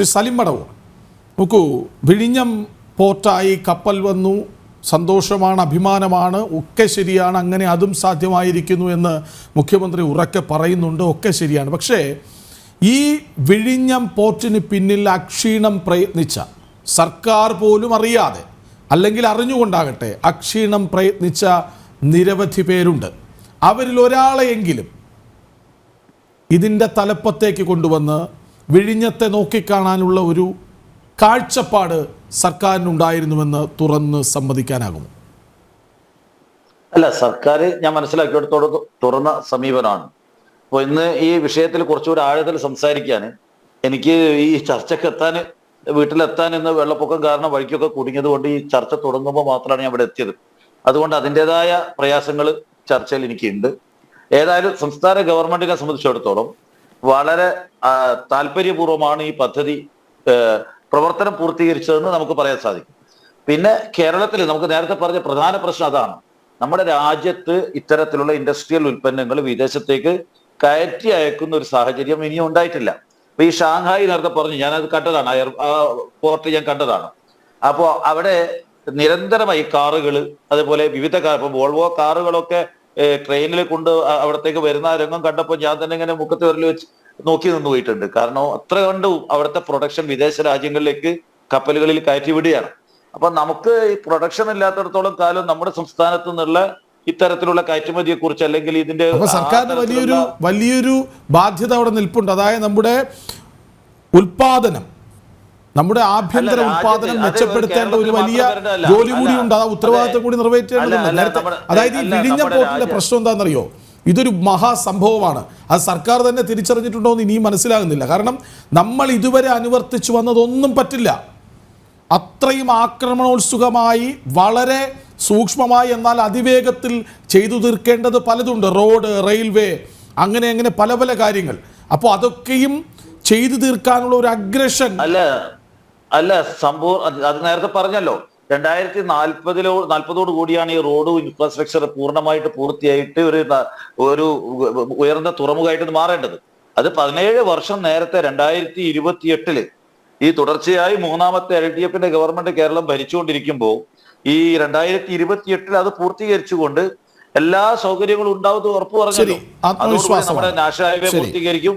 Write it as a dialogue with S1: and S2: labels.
S1: ശ്രീ സലിം മടവൂർ നോക്കൂ വിഴിഞ്ഞം പോർട്ടായി കപ്പൽ വന്നു സന്തോഷമാണ് അഭിമാനമാണ് ഒക്കെ ശരിയാണ് അങ്ങനെ അതും സാധ്യമായിരിക്കുന്നു എന്ന് മുഖ്യമന്ത്രി ഉറക്കെ പറയുന്നുണ്ട് ഒക്കെ ശരിയാണ്. പക്ഷേ ഈ വിഴിഞ്ഞം പോർട്ടിന് പിന്നിൽ അക്ഷീണം പ്രയത്നിച്ച സർക്കാർ പോലും അറിയാതെ അല്ലെങ്കിൽ അറിഞ്ഞുകൊണ്ടാകട്ടെ അക്ഷീണം പ്രയത്നിച്ച നിരവധി പേരുണ്ട്. അവരിൽ ഒരാളെയെങ്കിലും ഇതിന്റെ തലപ്പത്തേക്ക് കൊണ്ടുവന്ന് വിഴിഞ്ഞത്തെ നോക്കിക്കാണാനുള്ള ഒരു കാഴ്ചപ്പാട് സർക്കാരിനുണ്ടായിരുന്നുവെന്ന് തുറന്ന് സമ്മതിക്കാനാകും
S2: അല്ല സർക്കാർ ഞാൻ മനസ്സിലാക്കിയെടുത്തോട് തുറന്ന സമീപനമാണ്. അപ്പോൾ ഇന്ന് ഈ വിഷയത്തിൽ കുറച്ചുകൂടി ആഴത്തിൽ സംസാരിക്കാൻ എനിക്ക് ഈ ചർച്ചയ്ക്ക് എത്താൻ വീട്ടിലെത്താൻ ഇന്ന് വെള്ളപ്പൊക്കം കാരണം വഴിക്കൊക്കെ കുടുങ്ങിയത് കൊണ്ട് ഈ ചർച്ച തുടങ്ങുമ്പോൾ മാത്രമാണ് ഞാൻ ഇവിടെ എത്തിയത്. അതുകൊണ്ട് അതിന്റെതായ പ്രയാസങ്ങൾ ചർച്ചയിൽ എനിക്കുണ്ട്. ഏതായാലും സംസ്ഥാന ഗവൺമെന്റിനെ സംബന്ധിച്ചിടത്തോളം വളരെ താല്പര്യപൂർവമാണ് ഈ പദ്ധതി പ്രവർത്തനം പൂർത്തീകരിച്ചതെന്ന് നമുക്ക് പറയാൻ സാധിക്കും. പിന്നെ കേരളത്തിൽ നമുക്ക് നേരത്തെ പറഞ്ഞ പ്രധാന പ്രശ്നം അതാണ്. നമ്മുടെ രാജ്യത്ത് ഇത്തരത്തിലുള്ള ഇൻഡസ്ട്രിയൽ ഉൽപ്പന്നങ്ങൾ വിദേശത്തേക്ക് കയറ്റി അയക്കുന്ന ഒരു സാഹചര്യം ഇനിയും ഉണ്ടായിട്ടില്ല. അപ്പൊ ഈ ഷാങ്ഹായി നേരത്തെ പറഞ്ഞു ഞാനത് കണ്ടതാണ് എയർ പോർട്ട് ഞാൻ കണ്ടതാണ്. അപ്പോ അവിടെ നിരന്തരമായി കാറുകൾ അതുപോലെ വിവിധ കാർ ഇപ്പൊ വോൾവോ കാറുകളൊക്കെ ട്രെയിനിൽ കൊണ്ട് അവിടത്തേക്ക് വരുന്ന ആ രംഗം കണ്ടപ്പോൾ ഞാൻ തന്നെ ഇങ്ങനെ മുഖത്ത് വിരൽ വെച്ച് നോക്കി നിന്ന് പോയിട്ടുണ്ട് കാരണം അത്ര കണ്ട് അവിടുത്തെ പ്രൊഡക്ഷൻ വിദേശ രാജ്യങ്ങളിലേക്ക് കപ്പലുകളിൽ കയറ്റി വിടുകയാണ് അപ്പൊ നമുക്ക് ഈ പ്രൊഡക്ഷൻ ഇല്ലാത്തടത്തോളം കാലം നമ്മുടെ സംസ്ഥാനത്ത് നിന്നുള്ള ഇത്തരത്തിലുള്ള കയറ്റുമതിയെ കുറിച്ച് അല്ലെങ്കിൽ ഇതിന്റെ സർക്കാർ
S1: സർക്കാരിന് വലിയൊരു വലിയൊരു ബാധ്യത അവിടെ നിൽപ്പുണ്ട്. അതായത് നമ്മുടെ ഉൽപാദനം. നമ്മുടെ ആഭ്യന്തര
S2: അത്
S1: മെച്ചപ്പെടുത്തേണ്ട ഒരു വലിയ ജോലി കൂടിയുണ്ട് ഉണ്ട്.
S2: അത്
S1: ഉത്തരവാദിത്തം കൂടി നിറവേറ്റേണ്ടതുണ്ട്. നേരത്തെ അതായത് ഈ വിഴിഞ്ഞ പോർട്ടിന്റെ പ്രശ്നം എന്താണെന്നറിയോ? ഇതൊരു മഹാസംഭവമാണ്. അത് സർക്കാർ തന്നെ തിരിച്ചറിഞ്ഞിട്ടുണ്ടോ എന്ന് ഇനിയും മനസ്സിലാകുന്നില്ല. കാരണം നമ്മൾ ഇതുവരെ അനുവർത്തിച്ചു വന്നതൊന്നും പറ്റില്ല. അത്രയും ആക്രമണോത്സുകമായി വളരെ സൂക്ഷ്മമായി എന്നാൽ അതിവേഗത്തിൽ ചെയ്തു തീർക്കേണ്ടത് പലതുണ്ട്. റോഡ് റെയിൽവേ അങ്ങനെ അങ്ങനെ പല പല കാര്യങ്ങൾ. അപ്പോൾ അതൊക്കെയും ചെയ്തു തീർക്കാനുള്ള ഒരു അഗ്രഷൻ
S2: അല്ല സമ്പൂർണ സംഭവം അത് നേരത്തെ പറഞ്ഞല്ലോ. രണ്ടായിരത്തി നാൽപ്പതിലോ നാൽപ്പതോട് കൂടിയാണ് ഈ റോഡ് ഇൻഫ്രാസ്ട്രക്ചർ പൂർണമായിട്ട് പൂർത്തിയായിട്ട് ഒരു ഒരു ഉയർന്ന തുറമുഖമായിട്ട് മാറേണ്ടത്. അത് പതിനേഴ് വർഷം നേരത്തെ രണ്ടായിരത്തി ഇരുപത്തി എട്ടിൽ ഈ തുടർച്ചയായി മൂന്നാമത്തെ എൽ ഡി എഫിന്റെ ഗവൺമെന്റ് കേരളം ഭരിച്ചുകൊണ്ടിരിക്കുമ്പോൾ ഈ രണ്ടായിരത്തി ഇരുപത്തി എട്ടിൽ അത് പൂർത്തീകരിച്ചുകൊണ്ട് എല്ലാ സൗകര്യങ്ങളും ഉണ്ടാവും ഉറപ്പ്
S1: പറഞ്ഞു
S2: പറഞ്ഞല്ലോ അതോടുകൂടി നമ്മുടെ നാഷണൽ ഹൈവേ പൂർത്തീകരിക്കും.